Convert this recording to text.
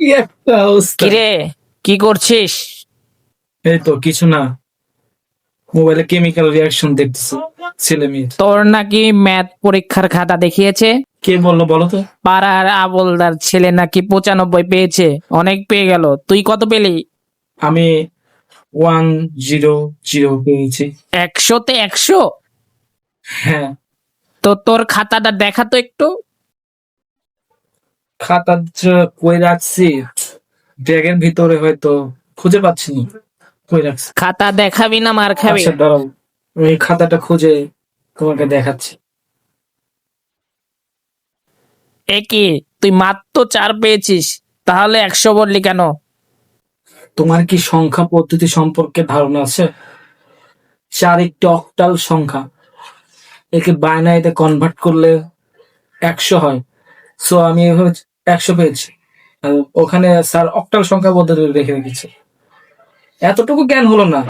কি একটা অবস্থা? কিরে কি করছিস? এই তো কিছু না। মোবাইলে কেমিক্যাল রিয়াকশন দেখতেছি ছেলে মেয়ের। তোর নাকি ম্যাথ পরীক্ষার খাতা দেখিয়েছে? কে বলল বলো তো? পাড়ার আবলদার ছেলে নাকি পঁচানব্বই পেয়েছে অনেক পেয়ে গেল। তুই কত পেলি? আমি ওয়ান জিরো জিরো পেয়েছি। একশোতে একশো? হ্যাঁ। তো তোর খাতাটা দেখা তো একটু। খাতা যে কই রাখছি ব্যাগের ভিতরে হয়তো খুঁজে পাচ্ছি না। কই রাখছি? খাতা দেখাবি না মার খাবি? আচ্ছা দাঁড়াও। ওই খাতাটা খুঁজে তোমাকে দেখাচ্ছি। এ কি তুই মাত্র চার পেয়েছিস তাহলে একশো বললি কেন? তোমার কি সংখ্যা পদ্ধতি সম্পর্কে ধারণা আছে? চার একটি অক্টাল সংখ্যা। একে বাইনারিতে কনভার্ট করলে একশো হয়। সো আমি এভাবে একশো পেজ ওখানে স্যার অক্টাল সংখ্যা পদ্ধতি রেখে রেখেছে এতটুকু জ্ঞান হলো না।